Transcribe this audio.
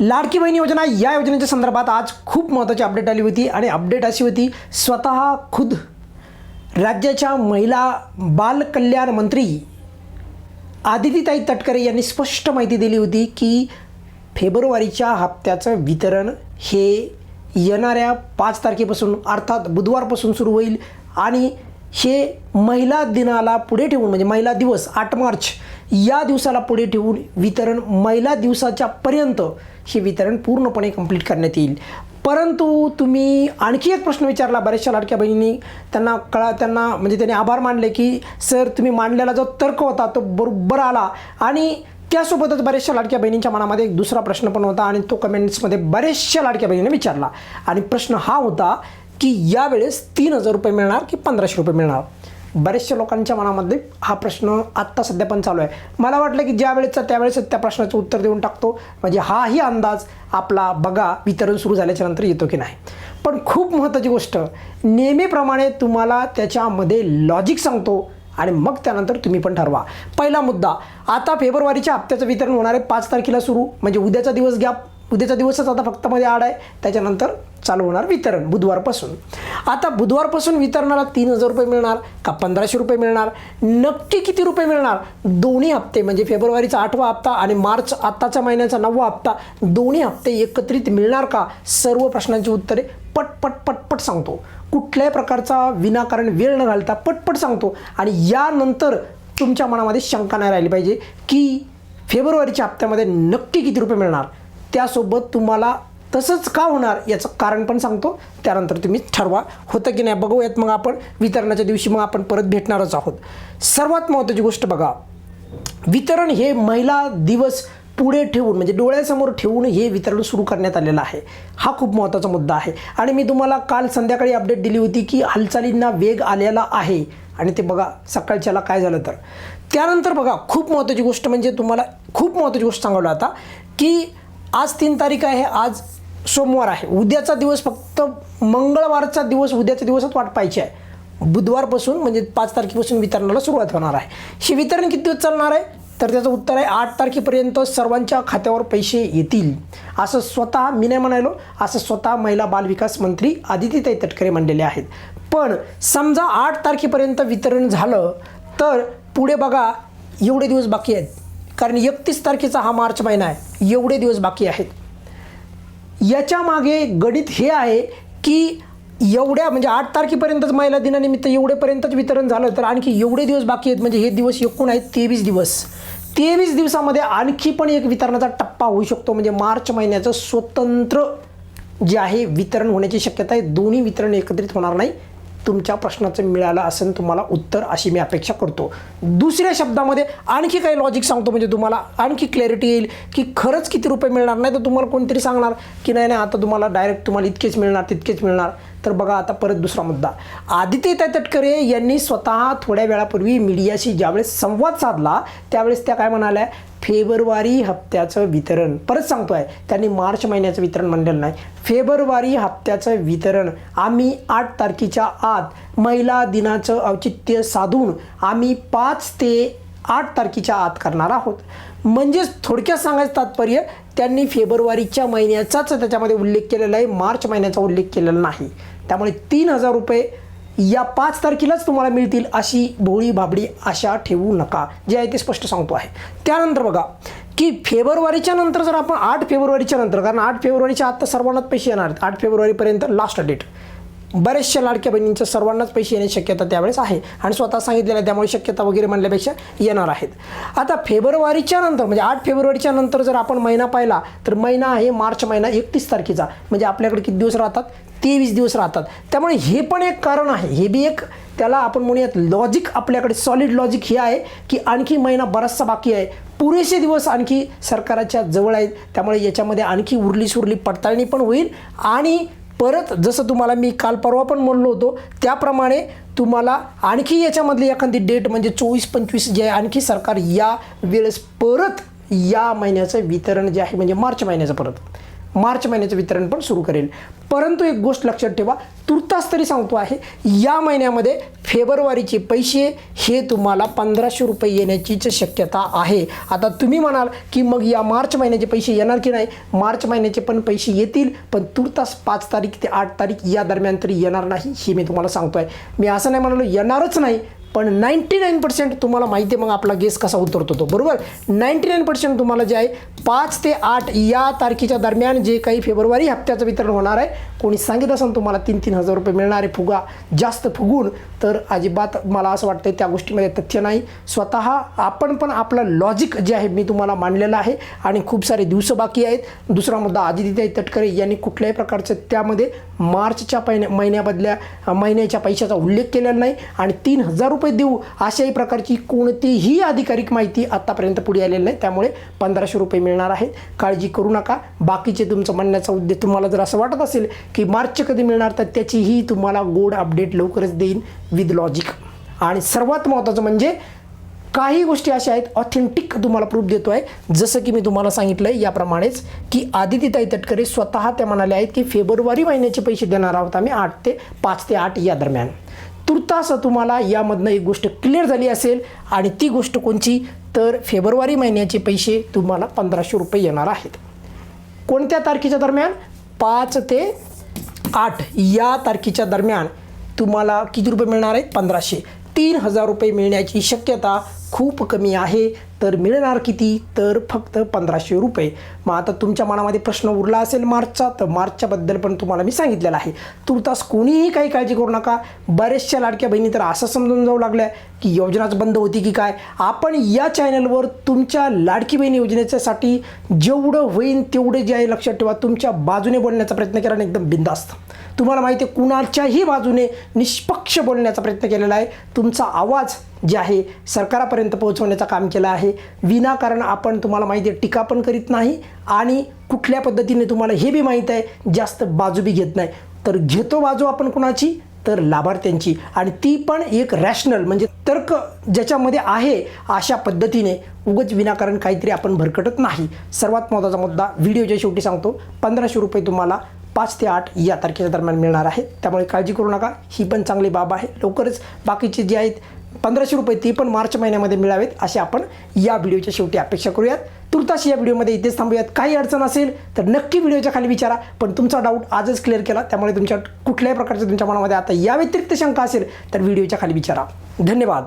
लाडकी बहीण योजना या योजनेच्या संदर्भात आज खूप महत्त्वाची अपडेट आली होती आणि अपडेट अशी होती स्वतः खुद राज्याच्या महिला बालकल्याण मंत्री आदितीताई तटकरे यांनी स्पष्ट माहिती दिली होती की फेब्रुवारीच्या हप्त्याचं वितरण हे येणाऱ्या पाच तारखेपासून अर्थात बुधवारपासून सुरू होईल आणि हे महिला दिनाला पुढे ठेवून म्हणजे महिला दिवस आठ मार्च या दिवसाला पुढे ठेवून वितरण महिला दिवसाच्या पर्यंत हे वितरण पूर्णपणे कंप्लीट करण्यात येईल. परंतु तुम्ही आणखी एक प्रश्न विचारला बऱ्याचशा लाडक्या बहिणींनी. त्यांना कळा त्यांना म्हणजे त्यांनी आभार मानले की सर तुम्ही मांडलेला जो तर्क होता तो बरोबर आला. आणि त्यासोबतच बऱ्याचशा लाडक्या बहिणींच्या मनामध्ये एक दुसरा प्रश्न पण होता आणि तो कमेंट्समध्ये बऱ्याचशा लाडक्या बहिणीने विचारला. आणि प्रश्न हा होता की यावेळेस तीन हजार रुपये मिळणार की पंधराशे रुपये मिळणार? बऱ्याचशा लोकांच्या मनामध्ये हा प्रश्न आत्ता सध्या पण चालू आहे. मला वाटलं की ज्या वेळेचा त्यावेळेस त्या प्रश्नाचं उत्तर देऊन टाकतो. म्हणजे हाही अंदाज आपला बघा वितरण सुरू झाल्याच्यानंतर येतो की नाही. पण खूप महत्त्वाची गोष्ट नेहमीप्रमाणे तुम्हाला त्याच्यामध्ये लॉजिक सांगतो आणि मग त्यानंतर तुम्ही पण ठरवा. पहिला मुद्दा आता फेब्रुवारीच्या हप्त्याचं वितरण होणार आहे पाच तारखेला सुरू. म्हणजे उद्याचा दिवस घ्या उद्याचा दिवसच आता फक्त मध्ये आड आहे. त्याच्यानंतर चालू होणार वितरण बुधवारपासून. आता बुधवारपासून वितरणाला तीन हजार रुपये मिळणार का पंधराशे रुपये मिळणार नक्की किती रुपये मिळणार? दोन्ही हप्ते म्हणजे फेब्रुवारीचा आठवा हप्ता आणि मार्च आत्ताच्या महिन्याचा नववा हप्ता दोन्ही हप्ते एकत्रित मिळणार का? सर्व प्रश्नांची उत्तरे पटपट पटपट सांगतो. कुठल्याही प्रकारचा विनाकारण वेळ न घालता पटपट सांगतो. आणि यानंतर तुमच्या मनामध्ये शंका नाही राहिली पाहिजे की फेब्रुवारीच्या हप्त्यामध्ये नक्की किती रुपये मिळणार? त्यासोबत तुम्हाला तसंच का होणार याचं कारण पण सांगतो. त्यानंतर तुम्ही ठरवा. होतं की नाही बघूयात मग आपण. वितरणाच्या दिवशी मग आपण परत भेटणारच आहोत. सर्वात महत्त्वाची गोष्ट बघा. वितरण हे महिला दिवस पुढे ठेवून म्हणजे डोळ्यासमोर ठेवून हे वितरण सुरू करण्यात आलेलं आहे. हा खूप महत्त्वाचा मुद्दा आहे. आणि मी तुम्हाला काल संध्याकाळी अपडेट दिली होती की हालचालींना वेग आलेला आहे. आणि ते बघा सकाळच्याला काय झालं तर. त्यानंतर बघा खूप महत्त्वाची गोष्ट म्हणजे तुम्हाला खूप महत्त्वाची गोष्ट सांगावलं आता की आज तीन तारीख आहे आज सोमवार आहे. उद्याचा दिवस फक्त मंगळवारचा दिवस उद्याचा दिवसच वाट पाहिजे आहे. बुधवारपासून म्हणजे पाच तारखेपासून वितरणाला सुरुवात होणार आहे. हे वितरण किती दिवस चालणार आहे? तर त्याचं उत्तर आहे आठ तारखेपर्यंत सर्वांच्या खात्यावर पैसे येतील. असं स्वतः मी नाही म्हणायलो असं स्वतः महिला बालविकास मंत्री आदितीताई तटकरे म्हणलेले आहेत. पण समजा आठ तारखेपर्यंत वितरण झालं तर पुढे बघा एवढे दिवस बाकी आहेत. कारण एकतीस तारखेचा हा मार्च महिना आहे. एवढे दिवस बाकी आहेत. याच्या मागे गणित हे आहे की एवढ्या म्हणजे आठ तारखेपर्यंतच महिला दिनानिमित्त एवढेपर्यंतच वितरण झालं तर आणखी एवढे दिवस बाकी आहेत म्हणजे हे दिवस एकूण आहेत तेवीस दिवस. तेवीस दिवसामध्ये आणखी पण एक वितरणाचा टप्पा होऊ शकतो म्हणजे मार्च महिन्याचं स्वतंत्र जे आहे वितरण होण्याची शक्यता आहे. दोन्ही वितरण एकत्रित होणार नाही. तुमच्या प्रश्नाचं मिळालं असेल तुम्हाला उत्तर अशी मी अपेक्षा करतो. दुसऱ्या शब्दामध्ये आणखी काही लॉजिक सांगतो म्हणजे तुम्हाला आणखी क्लॅरिटी येईल की खरंच किती रुपये मिळणार? नाही तर तुम्हाला कोणतरी सांगणार की नाही नाही आता तुम्हाला डायरेक्ट तुम्हाला इतकेच मिळणार तितकेच मिळणार. तर बघा आता परत दुसरा मुद्दा. आदित्य तटकरे यांनी स्वतः थोड्या वेळापूर्वी मीडियाशी ज्यावेळेस संवाद साधला त्यावेळेस त्या काय म्हणाल्या? फेब्रुवारी हप्त्याचं वितरण. परत सांगतो आहे त्यांनी मार्च महिन्याचं वितरण म्हणलेलं नाही. फेब्रुवारी हप्त्याचं वितरण आम्ही आठ तारखेच्या आत महिला दिनाचं औचित्य साधून आम्ही पाच ते आठ तारखेच्या आत करणार आहोत. म्हणजेच थोडक्यात सांगायचं तात्पर्य त्यांनी फेब्रुवारीच्या महिन्याचाच त्याच्यामध्ये उल्लेख केलेला आहे मार्च महिन्याचा उल्लेख केलेला नाही. त्यामुळे तीन हजार रुपये या पाच तारखेलाच तुम्हाला मिळतील अशी भोळी भाबडी आशा ठेवू नका. जे आहे ते स्पष्ट सांगतो आहे. त्यानंतर बघा की फेब्रुवारीच्या नंतर जर आपण आठ फेब्रुवारीच्या नंतर कारण आठ फेब्रुवारीच्या आत्ता सर्वांनाच पैसे येणार. आहेत आठ फेब्रुवारीपर्यंत लास्ट डेट बऱ्याचशा लाडक्या बहिणींच्या सर्वांनाच पैसे येण्याची शक्यता त्यावेळेस आहे. आणि स्वतः सांगितलेलं आहे त्यामुळे शक्यता वगैरे म्हणल्यापेक्षा येणार आहेत. आता फेब्रुवारीच्या नंतर म्हणजे आठ फेब्रुवारीच्या नंतर जर आपण महिना पाहिला तर महिना आहे मार्च महिना एकतीस तारखेचा. म्हणजे आपल्याकडे किती दिवस राहतात? तेवीस दिवस राहतात. त्यामुळे हे पण एक कारण आहे. हे बी एक त्याला आपण म्हणूयात लॉजिक आपल्याकडे सॉलिड लॉजिक हे आहे की आणखी महिना बराचसा बाकी आहे. पुरेसे दिवस आणखी सरकाराच्या जवळ आहेत. त्यामुळे याच्यामध्ये आणखी उरली सुरली पडताळणी पण होईल. आणि परत जसं तुम्हाला मी काल परवा पण म्हणलो होतो त्याप्रमाणे तुम्हाला आणखी याच्यामधली एखादी डेट म्हणजे चोवीस पंचवीस जे आहे आणखी सरकार या वेळेस परत या महिन्याचं वितरण जे आहे म्हणजे मार्च महिन्याचं परत मार्च महिन्याचं वितरण पण सुरू करेल. परंतु एक गोष्ट लक्षात ठेवा तुर्तास तरी सांगतो आहे या महिन्यामध्ये फेब्रुवारीचे पैसे हे तुम्हाला पंधराशे रुपये येण्याचीच शक्यता आहे. आता तुम्ही म्हणाल की मग या मार्च महिन्याचे पैसे येणार की नाही? मार्च महिन्याचे पण पैसे येतील पण तुर्तास पाच तारीख ते आठ तारीख या दरम्यान तरी येणार नाही हे मी तुम्हाला सांगतो आहे मी असं नाही म्हणालो येणारच नाही पण नाईंटी नाईन पर्सेंट तुम्हाला माहिती आहे मग आपला गेस कसा उतरतो तो बरोबर? नाईंटी नाईन पर्सेंट तुम्हाला जे आहे पाच ते आठ या तारखेच्या दरम्यान जे काही फेब्रुवारी हप्त्याचं वितरण होणार आहे कोणी सांगितलं असेल तुम्हाला तीन तीन हजार रुपये मिळणारे फुगा जास्त फुगून तर अजिबात मला असं वाटतं त्या गोष्टीमध्ये तथ्य नाही. स्वतः आपण पण आपलं लॉजिक जे आहे मी तुम्हाला मांडलेलं आहे आणि खूप सारे दिवस बाकी आहेत. दुसरा मुद्दा आदित्य तटकरे यांनी कुठल्याही प्रकारचं त्यामध्ये मार्चच्या पहिन्या महिन्याबदल्या महिन्याच्या पैशाचा उल्लेख केलेला नाही आणि तीन हजार रुपये देऊ अशाही प्रकारची कोणतीही अधिकारिक माहिती आत्तापर्यंत पुढे आलेली नाही. त्यामुळे पंधराशे रुपये मिळणार आहेत काळजी करू नका. बाकीचे तुमचं म्हणण्याचा उद्देश तुम्हाला जर असं वाटत असेल की मार्चचे कधी मिळणार तर त्याचीही तुम्हाला गोड अपडेट लवकरच देईन विथ लॉजिक. आणि सर्वात महत्त्वाचं म्हणजे काही गोष्टी अशा आहेत ऑथेंटिक तुम्हाला प्रूफ देतो आहे जसं की मी तुम्हाला सांगितलं आहे याप्रमाणेच की आदित्यताई तटकरे स्वतः त्या म्हणाले आहेत की फेब्रुवारी महिन्याचे पैसे देणार आहोत आम्ही आठ ते पाच ते आठ या दरम्यान. तुर्तास तुम्हाला यामधनं एक गोष्ट क्लिअर झाली असेल. आणि ती गोष्ट कोणची? तर फेब्रुवारी महिन्याचे पैसे तुम्हाला पंधराशे रुपये येणार आहेत. कोणत्या तारखेच्या दरम्यान? पाच ते आठ या तारखेच्या दरम्यान तुम्हाला किती रुपये मिळणार आहेत? पंधराशे. तीन हजार रुपये मिळण्याची शक्यता खूप कमी आहे. तर मिळणार किती? तर फक्त पंधराशे रुपये. मग आता तुमच्या मनामध्ये प्रश्न उरला असेल मार्चचा तर मार्चच्याबद्दल पण तुम्हाला मी सांगितलेलं आहे. तुर्तास कोणीही काही काळजी करू नका. बऱ्याचशा लाडक्या बहिणी तर असं समजून जाऊ लागल्या की योजनाच बंद होती की काय? आपण या चॅनलवर तुमच्या लाडकी बहीण योजनेच्यासाठी जेवढं होईल तेवढं जे आहे लक्षात ठेवा. तुमच्या बाजूने बोलण्याचा प्रयत्न केला आणि एकदम बिंदास्त तुम्हाला माहिती आहे कुणाच्याही बाजूने निष्पक्ष बोलण्याचा प्रयत्न केलेला आहे. तुमचा आवाज जे आहे सरकारापर्यंत पोहोचवण्याचं काम केलं आहे. विनाकारण आपण तुम्हाला माहिती आहे टीका पण करीत नाही आणि कुठल्या पद्धतीने तुम्हाला हे बी माहीत आहे जास्त बाजू बी घेत नाही. तर घेतो बाजू आपण कुणाची? तर लाभार्थ्यांची. आणि ती पण एक रॅशनल म्हणजे तर्क ज्याच्यामध्ये आहे अशा पद्धतीने उगच विनाकारण काहीतरी आपण भरकटत नाही. सर्वात महत्त्वाचा मुद्दा व्हिडिओच्या शेवटी सांगतो पंधराशे रुपये तुम्हाला पाच ते आठ या तारखेच्या दरम्यान मिळणार आहे. त्यामुळे काळजी करू नका ही पण चांगली बाब आहे. लवकरच बाकीचे जे आहेत पंधराशे रुपये ते पण मार्च महिन्यामध्ये मिळावेत असे आपण या व्हिडिओच्या शेवटी अपेक्षा करूयात. तुर्तास या व्हिडिओमध्ये इथेच थांबूयात. काही अडचण असेल तर नक्की व्हिडिओच्या खाली विचारा. पण तुमचा डाऊट आजच क्लिअर केला. त्यामुळे तुमच्या कुठल्याही प्रकारच्या तुमच्या मनामध्ये आता या व्यतिरिक्त शंका असेल तर व्हिडिओच्या खाली विचारा. धन्यवाद.